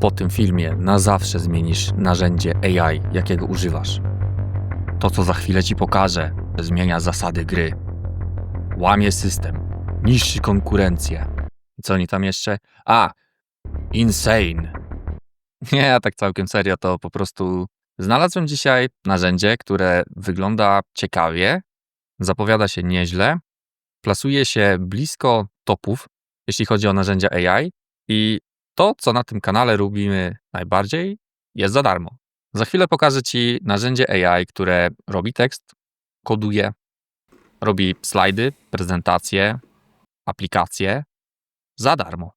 po tym filmie na zawsze zmienisz narzędzie AI, jakiego używasz. To, co za chwilę ci pokażę, zmienia zasady gry. Łamie system, niszczy konkurencję. Co oni tam jeszcze? A, insane. Nie, tak całkiem serio, to po prostu znalazłem dzisiaj narzędzie, które wygląda ciekawie, zapowiada się nieźle, plasuje się blisko topów, jeśli chodzi o narzędzia AI i to, co na tym kanale robimy najbardziej, jest za darmo. Za chwilę pokażę Ci narzędzie AI, które robi tekst, koduje, robi slajdy, prezentacje, aplikacje za darmo.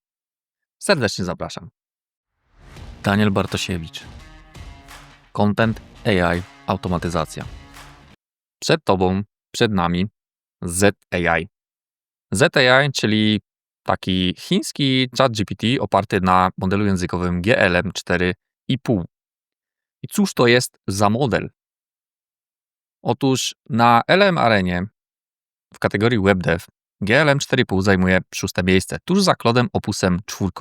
Serdecznie zapraszam. Daniel Bartosiewicz. Content AI automatyzacja. Przed Tobą, przed nami ZAI. ZAI, czyli taki chiński chat GPT oparty na modelu językowym GLM 4,5. I cóż to jest za model? Otóż na LM Arenie w kategorii WebDev GLM 4,5 zajmuje szóste miejsce, tuż za Cloudem Opusem 4,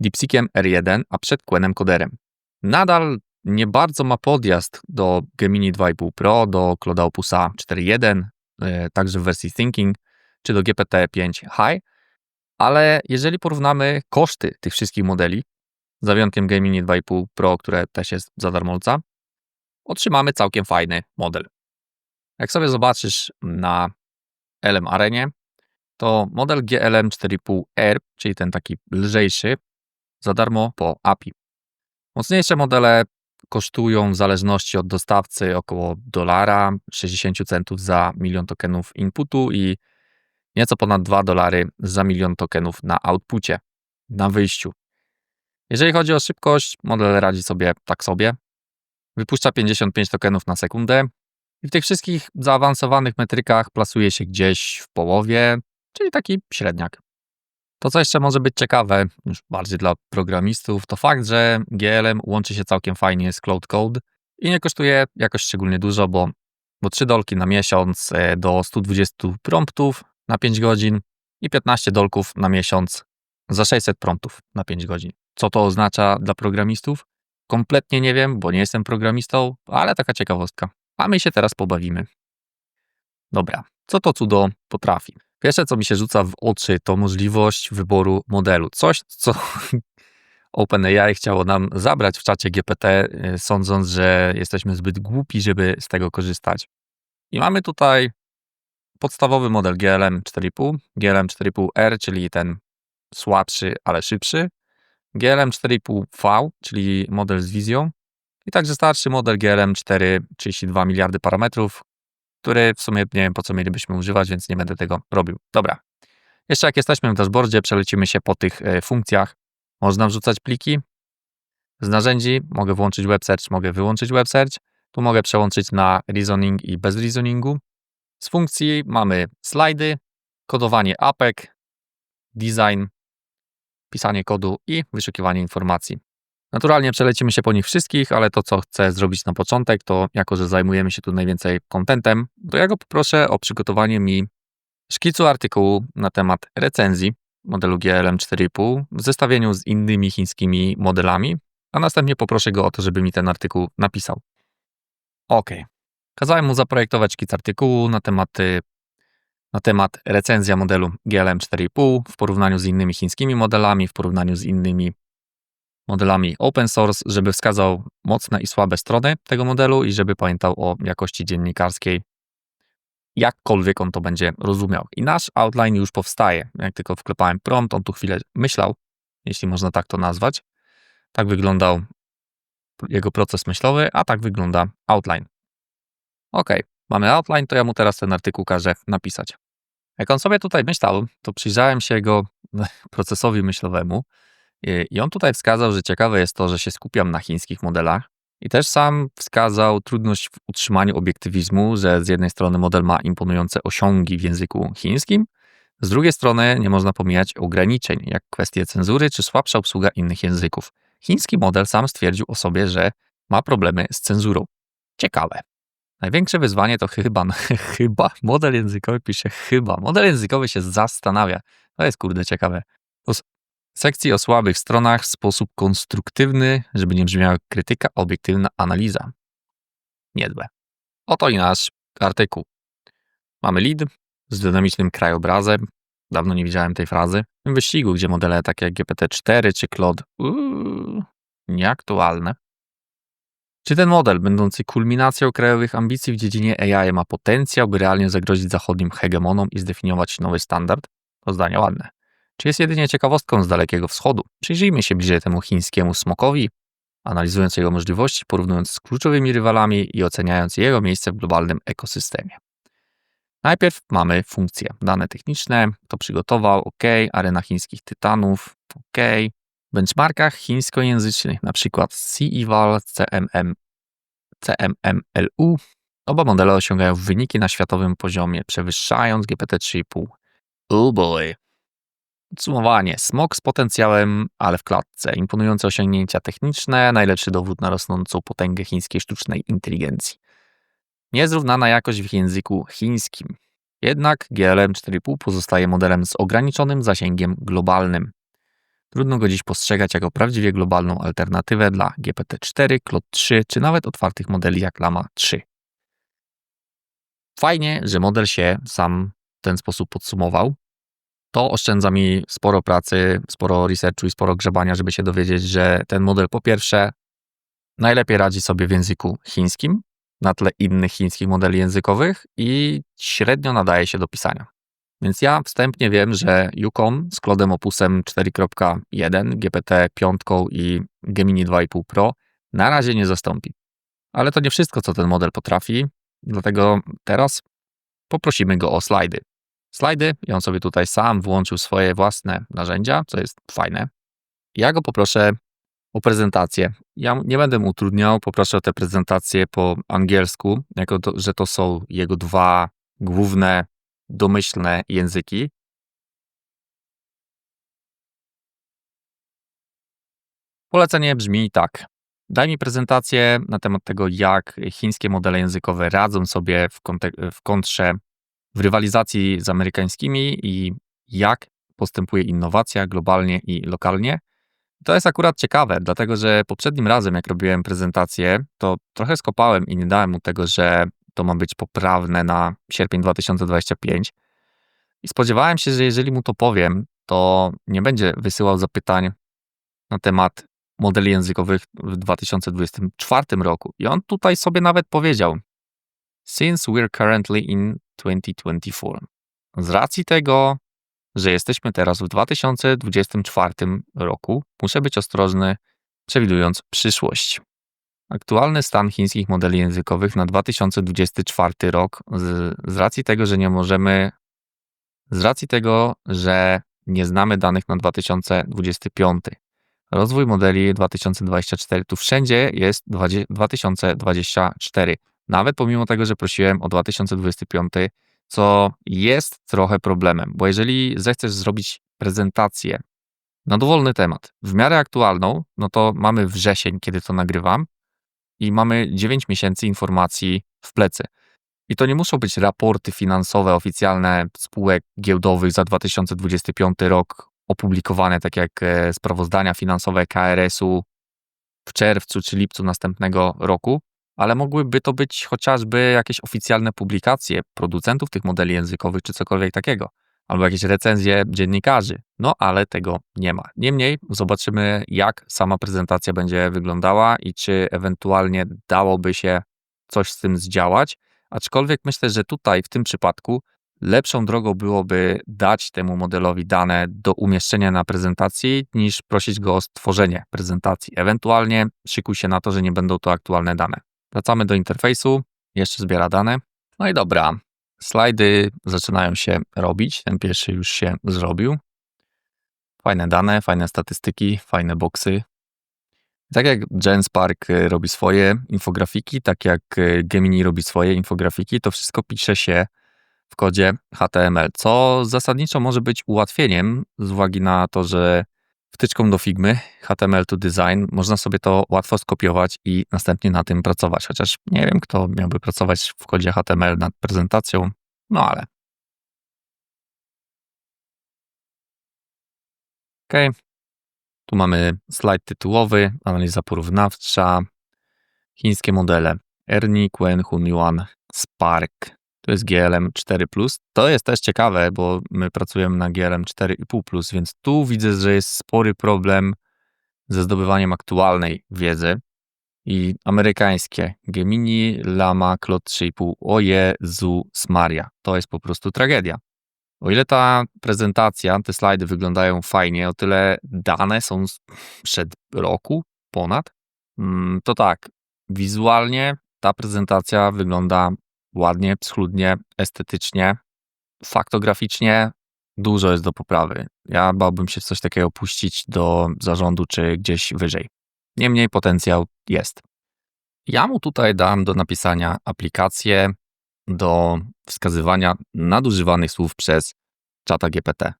DeepSeekiem R1, a przed Quenem Coderem. Nadal nie bardzo ma podjazd do Gemini 2,5 Pro, do Clouda Opusa 4.1, e, także w wersji Thinking, czy do GPT-5 High, ale jeżeli porównamy koszty tych wszystkich modeli, za wyjątkiem Gemini 2,5 Pro, które też jest za darmolca, otrzymamy całkiem fajny model. Jak sobie zobaczysz na LM Arenie, to model GLM 4,5R, czyli ten taki lżejszy, za darmo po API. Mocniejsze modele kosztują w zależności od dostawcy około dolara, 60 centów za milion tokenów inputu i nieco ponad 2 dolary za milion tokenów na outpucie, na wyjściu. Jeżeli chodzi o szybkość, model radzi sobie tak sobie. Wypuszcza 55 tokenów na sekundę i w tych wszystkich zaawansowanych metrykach plasuje się gdzieś w połowie, czyli taki średniak. To, co jeszcze może być ciekawe, już bardziej dla programistów, to fakt, że GLM łączy się całkiem fajnie z Cloud Code i nie kosztuje jakoś szczególnie dużo, bo, bo 3 dolki na miesiąc e, do 120 promptów na 5 godzin i 15 dolków na miesiąc za 600 promptów na 5 godzin. Co to oznacza dla programistów? Kompletnie nie wiem, bo nie jestem programistą, ale taka ciekawostka. A my się teraz pobawimy. Dobra, co to cudo potrafi? Pierwsze, co mi się rzuca w oczy, to możliwość wyboru modelu. Coś, co OpenAI chciało nam zabrać w czacie GPT, y, sądząc, że jesteśmy zbyt głupi, żeby z tego korzystać. I mamy tutaj podstawowy model GLM 4.5, GLM 4.5R, czyli ten słabszy, ale szybszy, GLM 4.5V, czyli model z wizją, i także starszy model GLM 4, 32 miliardy parametrów, który w sumie nie wiem po co mielibyśmy używać, więc nie będę tego robił. Dobra. Jeszcze jak jesteśmy w dashboardzie, przelecimy się po tych e, funkcjach. Można wrzucać pliki. Z narzędzi mogę włączyć web search, mogę wyłączyć web search. Tu mogę przełączyć na reasoning i bez reasoningu. Z funkcji mamy slajdy, kodowanie apek, design, pisanie kodu i wyszukiwanie informacji. Naturalnie przelecimy się po nich wszystkich, ale to, co chcę zrobić na początek, to jako, że zajmujemy się tu najwięcej kontentem, to ja go poproszę o przygotowanie mi szkicu artykułu na temat recenzji modelu GLM 4.5 w zestawieniu z innymi chińskimi modelami, a następnie poproszę go o to, żeby mi ten artykuł napisał. Ok. Kazałem mu zaprojektować szkic artykułu na temat, na temat recenzja modelu GLM 4.5 w porównaniu z innymi chińskimi modelami, w porównaniu z innymi modelami open source, żeby wskazał mocne i słabe strony tego modelu i żeby pamiętał o jakości dziennikarskiej, jakkolwiek on to będzie rozumiał. I nasz outline już powstaje. Jak tylko wklepałem prompt, on tu chwilę myślał, jeśli można tak to nazwać. Tak wyglądał jego proces myślowy, a tak wygląda outline. Ok, mamy outline, to ja mu teraz ten artykuł każę napisać. Jak on sobie tutaj myślał, to przyjrzałem się jego procesowi myślowemu i on tutaj wskazał, że ciekawe jest to, że się skupiam na chińskich modelach. I też sam wskazał trudność w utrzymaniu obiektywizmu, że z jednej strony model ma imponujące osiągi w języku chińskim, z drugiej strony nie można pomijać ograniczeń, jak kwestie cenzury czy słabsza obsługa innych języków. Chiński model sam stwierdził o sobie, że ma problemy z cenzurą. Ciekawe. Największe wyzwanie to chyba, chyba, model językowy pisze chyba. Model językowy się zastanawia. To jest kurde ciekawe. sekcji o słabych stronach w sposób konstruktywny, żeby nie brzmiała krytyka, obiektywna analiza. Niedłe. Oto i nasz artykuł. Mamy lead z dynamicznym krajobrazem. Dawno nie widziałem tej frazy. W wyścigu, gdzie modele takie jak GPT-4 czy Claude uuu, nieaktualne. Czy ten model, będący kulminacją krajowych ambicji w dziedzinie AI, ma potencjał, by realnie zagrozić zachodnim hegemonom i zdefiniować nowy standard? To zdania ładne. Czy jest jedynie ciekawostką z Dalekiego Wschodu? Przyjrzyjmy się bliżej temu chińskiemu smokowi, analizując jego możliwości, porównując z kluczowymi rywalami i oceniając jego miejsce w globalnym ekosystemie. Najpierw mamy funkcje. Dane techniczne, kto przygotował, OK, arena chińskich tytanów, OK. Benchmarkach chińskojęzycznych, np. CEVAL, CMM, CMMLU, oba modele osiągają wyniki na światowym poziomie, przewyższając GPT-3,5. Oh boy. Podsumowanie. Smok z potencjałem, ale w klatce. Imponujące osiągnięcia techniczne, najlepszy dowód na rosnącą potęgę chińskiej sztucznej inteligencji. Niezrównana jakość w języku chińskim. Jednak GLM 4.5 pozostaje modelem z ograniczonym zasięgiem globalnym. Trudno go dziś postrzegać jako prawdziwie globalną alternatywę dla GPT-4, Claude 3 czy nawet otwartych modeli jak Lama 3. Fajnie, że model się sam w ten sposób podsumował. To oszczędza mi sporo pracy, sporo researchu i sporo grzebania, żeby się dowiedzieć, że ten model po pierwsze najlepiej radzi sobie w języku chińskim na tle innych chińskich modeli językowych i średnio nadaje się do pisania. Więc ja wstępnie wiem, że Yukon z Cloudem Opusem 4.1, GPT-5 i Gemini 2.5 Pro na razie nie zastąpi. Ale to nie wszystko, co ten model potrafi, dlatego teraz poprosimy go o slajdy. Slajdy i on sobie tutaj sam włączył swoje własne narzędzia, co jest fajne. Ja go poproszę o prezentację. Ja nie będę mu utrudniał, poproszę o tę prezentację po angielsku, jako to, że to są jego dwa główne domyślne języki. Polecenie brzmi tak. Daj mi prezentację na temat tego, jak chińskie modele językowe radzą sobie w, w kontrze w rywalizacji z amerykańskimi i jak postępuje innowacja globalnie i lokalnie. To jest akurat ciekawe, dlatego że poprzednim razem, jak robiłem prezentację, to trochę skopałem i nie dałem mu tego, że to ma być poprawne na sierpień 2025. I spodziewałem się, że jeżeli mu to powiem, to nie będzie wysyłał zapytań na temat modeli językowych w 2024 roku. I on tutaj sobie nawet powiedział: Since we're currently in 2024. Z racji tego, że jesteśmy teraz w 2024 roku, muszę być ostrożny, przewidując przyszłość. Aktualny stan chińskich modeli językowych na 2024 rok, z, z racji tego, że nie możemy, z racji tego, że nie znamy danych na 2025. Rozwój modeli 2024 tu wszędzie jest 2024. Nawet pomimo tego, że prosiłem o 2025, co jest trochę problemem, bo jeżeli zechcesz zrobić prezentację na dowolny temat, w miarę aktualną, no to mamy wrzesień, kiedy to nagrywam, i mamy 9 miesięcy informacji w plecy. I to nie muszą być raporty finansowe oficjalne spółek giełdowych za 2025 rok opublikowane, tak jak e, sprawozdania finansowe KRS-u w czerwcu czy lipcu następnego roku, ale mogłyby to być chociażby jakieś oficjalne publikacje producentów tych modeli językowych czy cokolwiek takiego, albo jakieś recenzje dziennikarzy. No ale tego nie ma. Niemniej zobaczymy, jak sama prezentacja będzie wyglądała i czy ewentualnie dałoby się coś z tym zdziałać. Aczkolwiek myślę, że tutaj w tym przypadku lepszą drogą byłoby dać temu modelowi dane do umieszczenia na prezentacji, niż prosić go o stworzenie prezentacji. Ewentualnie szykuj się na to, że nie będą to aktualne dane. Wracamy do interfejsu, jeszcze zbiera dane. No i dobra, slajdy zaczynają się robić. Ten pierwszy już się zrobił. Fajne dane, fajne statystyki, fajne boksy. Tak jak Genspark y, robi swoje infografiki, tak jak y, Gemini robi swoje infografiki, to wszystko pisze się w kodzie HTML, co zasadniczo może być ułatwieniem z uwagi na to, że wtyczką do Figmy HTML to Design można sobie to łatwo skopiować i następnie na tym pracować. Chociaż nie wiem, kto miałby pracować w kodzie HTML nad prezentacją, no ale. Ok. Tu mamy slajd tytułowy, analiza porównawcza, chińskie modele. Ernie, Quen, Hunyuan, Spark. To jest GLM 4+. To jest też ciekawe, bo my pracujemy na GLM 4,5+, więc tu widzę, że jest spory problem ze zdobywaniem aktualnej wiedzy. I amerykańskie Gemini, Lama, Klot 3,5. O Jezu Maria. To jest po prostu tragedia. O ile ta prezentacja, te slajdy wyglądają fajnie, o tyle dane są przed roku ponad, mm, to tak, wizualnie ta prezentacja wygląda ładnie, schludnie, estetycznie, faktograficznie dużo jest do poprawy. Ja bałbym się w coś takiego puścić do zarządu czy gdzieś wyżej. Niemniej potencjał jest. Ja mu tutaj dam do napisania aplikację do wskazywania nadużywanych słów przez czata GPT.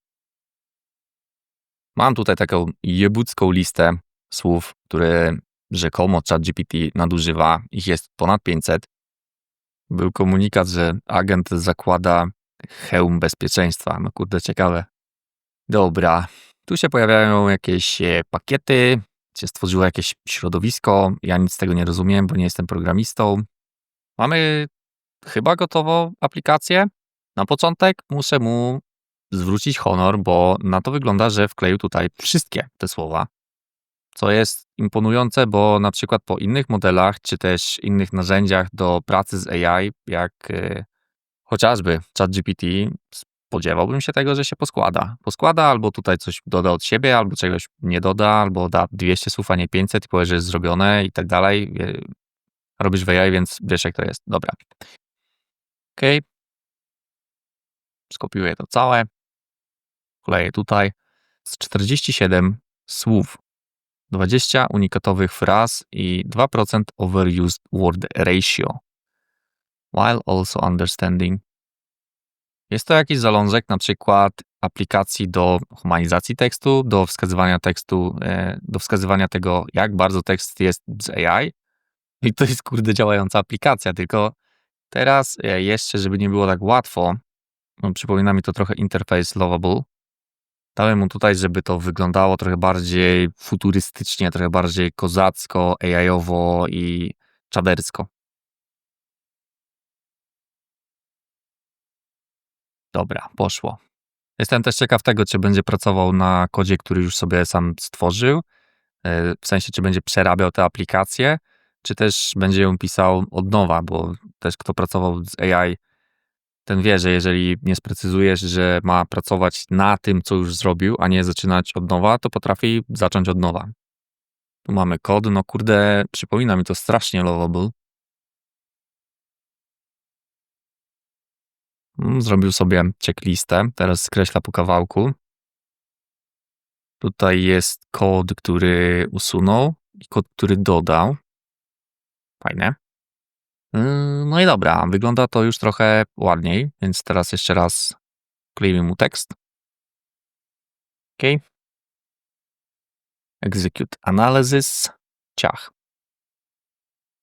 Mam tutaj taką jebucką listę słów, które rzekomo ChatGPT nadużywa. Ich jest ponad 500. Był komunikat, że agent zakłada hełm bezpieczeństwa. No kurde, ciekawe. Dobra, tu się pojawiają jakieś e, pakiety, się stworzyło jakieś środowisko. Ja nic z tego nie rozumiem, bo nie jestem programistą. Mamy chyba gotową aplikację. Na początek muszę mu zwrócić honor, bo na to wygląda, że wkleił tutaj wszystkie te słowa. Co jest imponujące, bo na przykład po innych modelach, czy też innych narzędziach do pracy z AI, jak y, chociażby ChatGPT, spodziewałbym się tego, że się poskłada. Poskłada albo tutaj coś doda od siebie, albo czegoś nie doda, albo da 200 słów, a nie 500 i powie, że jest zrobione i tak dalej. Robisz w AI, więc wiesz jak to jest. Dobra. OK. Skopiuję to całe. Wkleję tutaj. Z 47 słów, 20 unikatowych fraz i 2% overused word ratio. While also understanding jest to jakiś zalążek, na przykład aplikacji do humanizacji tekstu, do wskazywania tekstu, e, do wskazywania tego, jak bardzo tekst jest z AI. I to jest kurde działająca aplikacja, tylko teraz e, jeszcze, żeby nie było tak łatwo, no, przypomina mi to trochę interface Lovable. Dałem mu tutaj, żeby to wyglądało trochę bardziej futurystycznie, trochę bardziej kozacko, AI-owo i czadersko. Dobra, poszło. Jestem też ciekaw tego, czy będzie pracował na kodzie, który już sobie sam stworzył. E, w sensie, czy będzie przerabiał tę aplikację, czy też będzie ją pisał od nowa, bo też kto pracował z AI, ten wie, że jeżeli nie sprecyzujesz, że ma pracować na tym, co już zrobił, a nie zaczynać od nowa, to potrafi zacząć od nowa. Tu mamy kod, no kurde, przypomina mi to strasznie Lovable. Mm, zrobił sobie checklistę, teraz skreśla po kawałku. Tutaj jest kod, który usunął i kod, który dodał. Fajne. Yy, no i dobra, wygląda to już trochę ładniej, więc teraz jeszcze raz klejmy mu tekst. OK. Execute analysis. Ciach.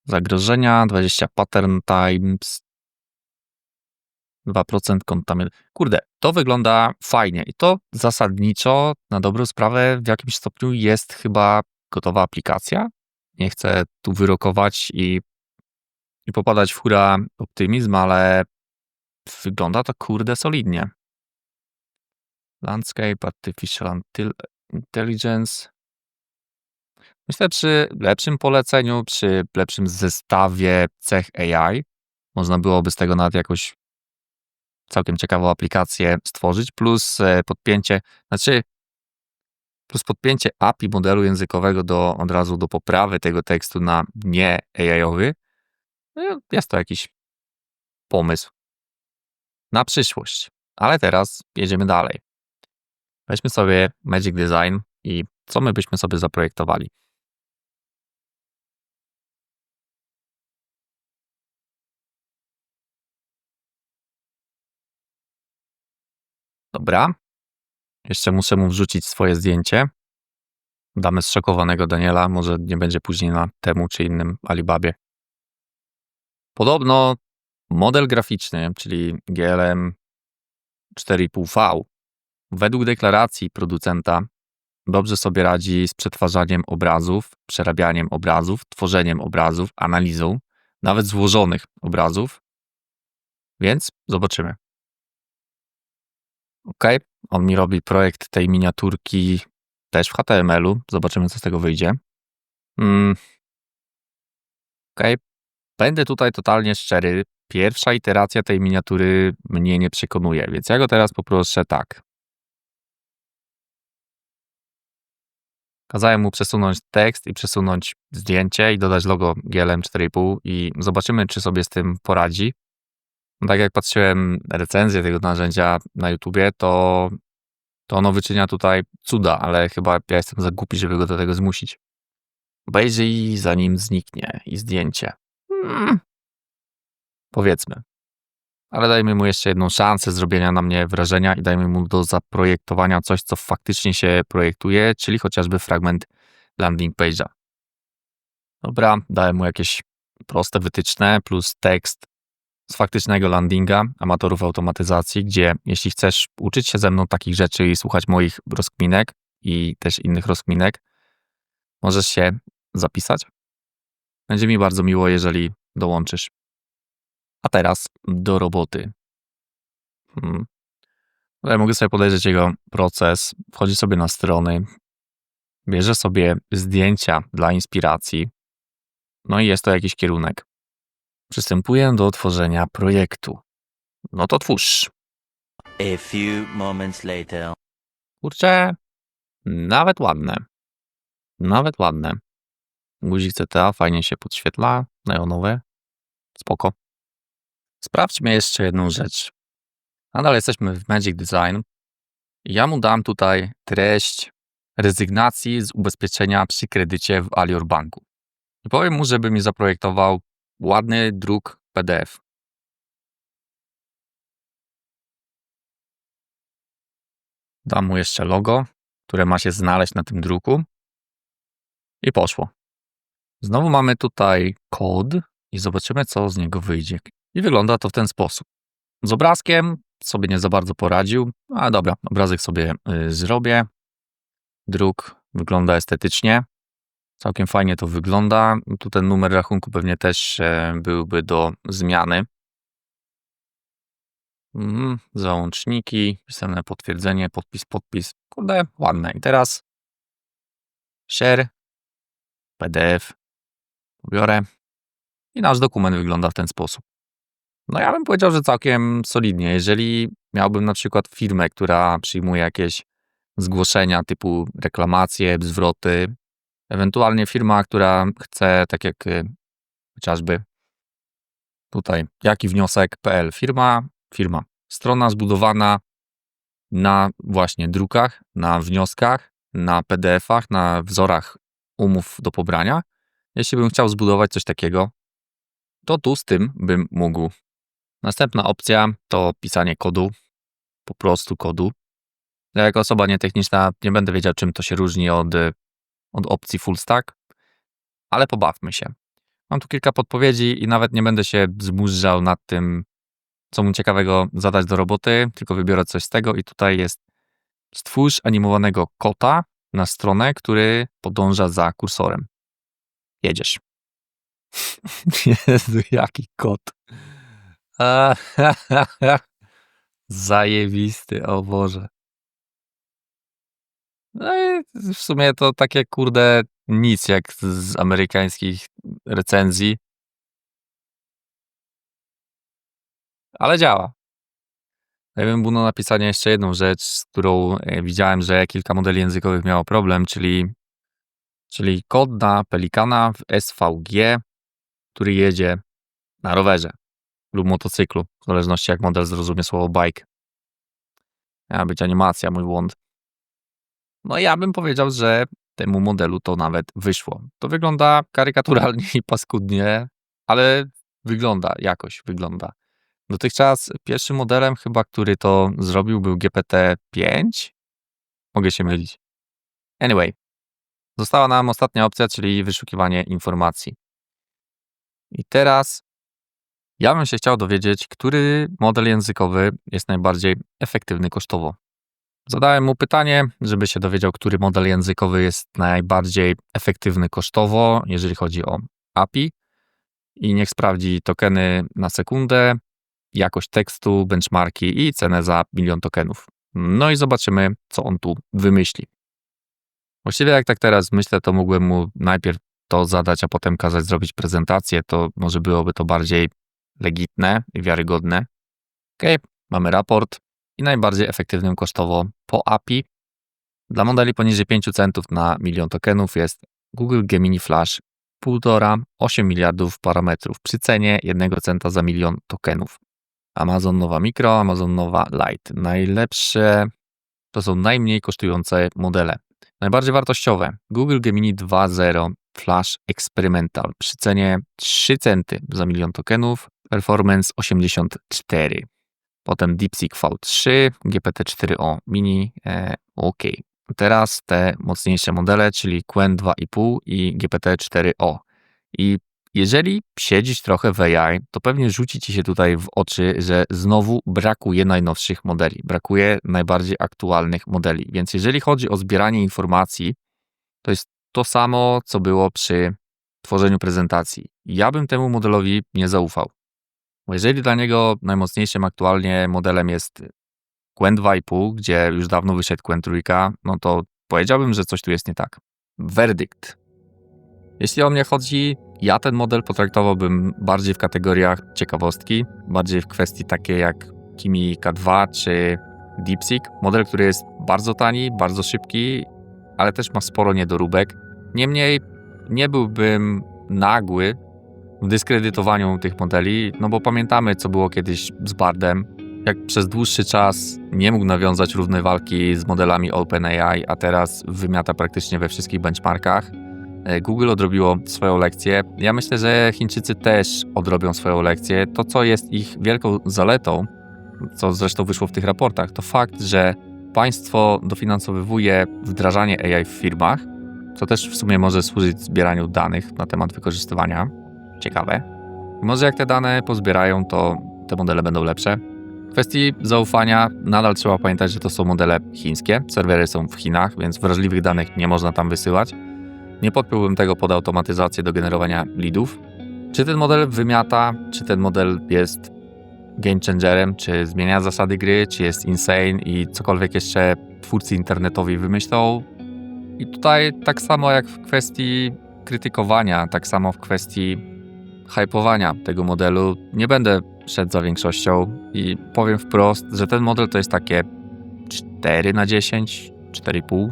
Zagrożenia 20 pattern times 2% kontaminacji. Kurde, to wygląda fajnie i to zasadniczo, na dobrą sprawę, w jakimś stopniu jest chyba gotowa aplikacja. Nie chcę tu wyrokować i, i popadać w hura optymizm, ale wygląda to kurde solidnie. Landscape, Artificial Intelligence. Myślę, przy lepszym poleceniu, przy lepszym zestawie cech AI, można byłoby z tego nawet jakoś całkiem ciekawą aplikację stworzyć, plus e, podpięcie, znaczy plus podpięcie API modelu językowego do, od razu do poprawy tego tekstu na nie AI-owy. No, jest to jakiś pomysł na przyszłość. Ale teraz jedziemy dalej. Weźmy sobie Magic Design i co my byśmy sobie zaprojektowali. Dobra. Jeszcze muszę mu wrzucić swoje zdjęcie. Damy zszokowanego Daniela, może nie będzie później na temu czy innym Alibabie. Podobno model graficzny, czyli GLM 4,5V, według deklaracji producenta dobrze sobie radzi z przetwarzaniem obrazów, przerabianiem obrazów, tworzeniem obrazów, analizą, nawet złożonych obrazów. Więc zobaczymy. Ok, on mi robi projekt tej miniaturki też w HTML-u. Zobaczymy, co z tego wyjdzie. Mm. Ok, będę tutaj totalnie szczery. Pierwsza iteracja tej miniatury mnie nie przekonuje, więc ja go teraz poproszę tak. Kazałem mu przesunąć tekst i przesunąć zdjęcie i dodać logo GLM 4,5 i zobaczymy, czy sobie z tym poradzi. No tak jak patrzyłem recenzję tego narzędzia na YouTubie, to, to ono wyczynia tutaj cuda, ale chyba ja jestem za głupi, żeby go do tego zmusić. Obejrzyj zanim zniknie i zdjęcie. Hmm. Powiedzmy. Ale dajmy mu jeszcze jedną szansę zrobienia na mnie wrażenia i dajmy mu do zaprojektowania coś, co faktycznie się projektuje, czyli chociażby fragment landing page'a. Dobra, dałem mu jakieś proste wytyczne plus tekst z faktycznego landinga amatorów automatyzacji, gdzie jeśli chcesz uczyć się ze mną takich rzeczy i słuchać moich rozkminek i też innych rozkminek, możesz się zapisać. Będzie mi bardzo miło, jeżeli dołączysz. A teraz do roboty. Hmm. Tutaj mogę sobie podejrzeć jego proces. Wchodzi sobie na strony, bierze sobie zdjęcia dla inspiracji. No i jest to jakiś kierunek. Przystępuję do tworzenia projektu. No to twórz. A few moments later. Kurczę, nawet ładne. Nawet ładne. Guzik CTA fajnie się podświetla, neonowe. Spoko. Sprawdźmy jeszcze jedną rzecz. Nadal jesteśmy w Magic Design. Ja mu dam tutaj treść rezygnacji z ubezpieczenia przy kredycie w Alior Banku. I powiem mu, żeby mi zaprojektował ładny druk PDF. Dam mu jeszcze logo, które ma się znaleźć na tym druku. I poszło. Znowu mamy tutaj kod i zobaczymy, co z niego wyjdzie. I wygląda to w ten sposób. Z obrazkiem sobie nie za bardzo poradził, ale dobra, obrazek sobie y, zrobię. Druk wygląda estetycznie. Całkiem fajnie to wygląda. Tu ten numer rachunku pewnie też e, byłby do zmiany. Mhm, załączniki, pisemne potwierdzenie, podpis, podpis. Kurde, ładne. I teraz share, PDF, pobiorę i nasz dokument wygląda w ten sposób. No ja bym powiedział, że całkiem solidnie. Jeżeli miałbym na przykład firmę, która przyjmuje jakieś zgłoszenia typu reklamacje, zwroty, ewentualnie firma, która chce, tak jak y, chociażby tutaj, jaki wniosek.pl, firma, firma, strona zbudowana na właśnie drukach, na wnioskach, na PDF-ach, na wzorach umów do pobrania. Jeśli bym chciał zbudować coś takiego, to tu z tym bym mógł Następna opcja to pisanie kodu, po prostu kodu. Ja jako osoba nietechniczna nie będę wiedział, czym to się różni od, od opcji full stack, ale pobawmy się. Mam tu kilka podpowiedzi i nawet nie będę się zmurzał nad tym, co mu ciekawego zadać do roboty, tylko wybiorę coś z tego i tutaj jest stwórz animowanego kota na stronę, który podąża za kursorem. Jedziesz. Jezu, jaki kot. Zajebisty, o Boże. No i w sumie to takie kurde nic jak z amerykańskich recenzji. Ale działa. Ja bym był na napisanie jeszcze jedną rzecz, z którą e, widziałem, że kilka modeli językowych miało problem, czyli, czyli kod na pelikana w SVG, który jedzie na rowerze lub motocyklu, w zależności jak model zrozumie słowo bike. Miała być animacja, mój błąd. No ja bym powiedział, że temu modelu to nawet wyszło. To wygląda karykaturalnie i paskudnie, ale wygląda, jakoś wygląda. Dotychczas pierwszym modelem chyba, który to zrobił był GPT-5. Mogę się mylić. Anyway, została nam ostatnia opcja, czyli wyszukiwanie informacji. I teraz ja bym się chciał dowiedzieć, który model językowy jest najbardziej efektywny kosztowo. Zadałem mu pytanie, żeby się dowiedział, który model językowy jest najbardziej efektywny kosztowo, jeżeli chodzi o API. I niech sprawdzi tokeny na sekundę, jakość tekstu, benchmarki i cenę za milion tokenów. No i zobaczymy, co on tu wymyśli. Właściwie jak tak teraz myślę, to mógłbym mu najpierw to zadać, a potem kazać zrobić prezentację, to może byłoby to bardziej legitne i wiarygodne. Ok, mamy raport i najbardziej efektywnym kosztowo po API dla modeli poniżej 5 centów na milion tokenów jest Google Gemini Flash 1,5-8 miliardów parametrów przy cenie 1 centa za milion tokenów. Amazon Nowa Micro, Amazon Nowa Lite. Najlepsze to są najmniej kosztujące modele. Najbardziej wartościowe Google Gemini 2.0 Flash Experimental przy cenie 3 centy za milion tokenów, performance 84. Potem DeepSeek V3, GPT-4o Mini, e, OK. Teraz te mocniejsze modele, czyli Qwen 2.5 i GPT-4o. I jeżeli siedzisz trochę w AI, to pewnie rzuci ci się tutaj w oczy, że znowu brakuje najnowszych modeli, brakuje najbardziej aktualnych modeli. Więc jeżeli chodzi o zbieranie informacji, to jest to samo, co było przy tworzeniu prezentacji. Ja bym temu modelowi nie zaufał. Jeżeli dla niego najmocniejszym aktualnie modelem jest Quen 2.5, gdzie już dawno wyszedł Quen 3, no to powiedziałbym, że coś tu jest nie tak. Werdykt. Jeśli o mnie chodzi, ja ten model potraktowałbym bardziej w kategoriach ciekawostki, bardziej w kwestii takie jak Kimi K2 czy DeepSeek. Model, który jest bardzo tani, bardzo szybki, ale też ma sporo niedoróbek. Niemniej nie byłbym nagły dyskredytowaniu tych modeli, no bo pamiętamy, co było kiedyś z Bardem, jak przez dłuższy czas nie mógł nawiązać równej walki z modelami OpenAI, a teraz wymiata praktycznie we wszystkich benchmarkach. E, Google odrobiło swoją lekcję. Ja myślę, że Chińczycy też odrobią swoją lekcję. To, co jest ich wielką zaletą, co zresztą wyszło w tych raportach, to fakt, że państwo dofinansowywuje wdrażanie AI w firmach, co też w sumie może służyć zbieraniu danych na temat wykorzystywania. Ciekawe. Może jak te dane pozbierają, to te modele będą lepsze. W kwestii zaufania nadal trzeba pamiętać, że to są modele chińskie. Serwery są w Chinach, więc wrażliwych danych nie można tam wysyłać. Nie podpiąłbym tego pod automatyzację do generowania leadów. Czy ten model wymiata, czy ten model jest game changerem, czy zmienia zasady gry, czy jest insane i cokolwiek jeszcze twórcy internetowi wymyślą. I tutaj tak samo jak w kwestii krytykowania, tak samo w kwestii hypowania tego modelu, nie będę szedł za większością i powiem wprost, że ten model to jest takie 4 na 10, 4,5.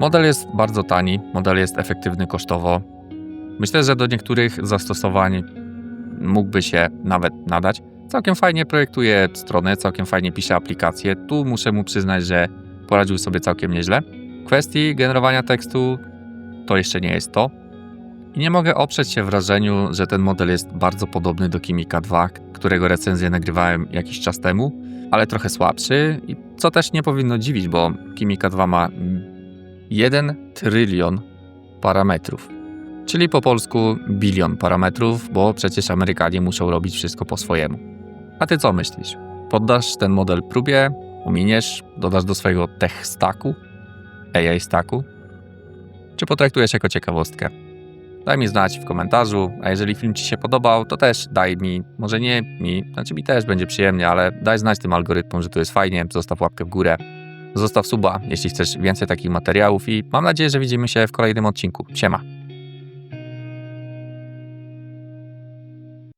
Model jest bardzo tani, model jest efektywny kosztowo. Myślę, że do niektórych zastosowań mógłby się nawet nadać. Całkiem fajnie projektuje stronę, całkiem fajnie pisze aplikacje. Tu muszę mu przyznać, że poradził sobie całkiem nieźle. W kwestii generowania tekstu to jeszcze nie jest to. I nie mogę oprzeć się wrażeniu, że ten model jest bardzo podobny do Kimi K2, którego recenzję nagrywałem jakiś czas temu, ale trochę słabszy, i co też nie powinno dziwić, bo Kimi K2 ma 1 trylion parametrów. Czyli po polsku bilion parametrów, bo przecież Amerykanie muszą robić wszystko po swojemu. A ty co myślisz? Poddasz ten model próbie? Uminiesz? Dodasz do swojego tech stacku? AI stacku? Czy potraktujesz jako ciekawostkę? Daj mi znać w komentarzu, a jeżeli film Ci się podobał, to też daj mi, może nie mi, znaczy mi też będzie przyjemnie, ale daj znać tym algorytmom, że to jest fajnie, zostaw łapkę w górę, zostaw suba, jeśli chcesz więcej takich materiałów i mam nadzieję, że widzimy się w kolejnym odcinku. Siema!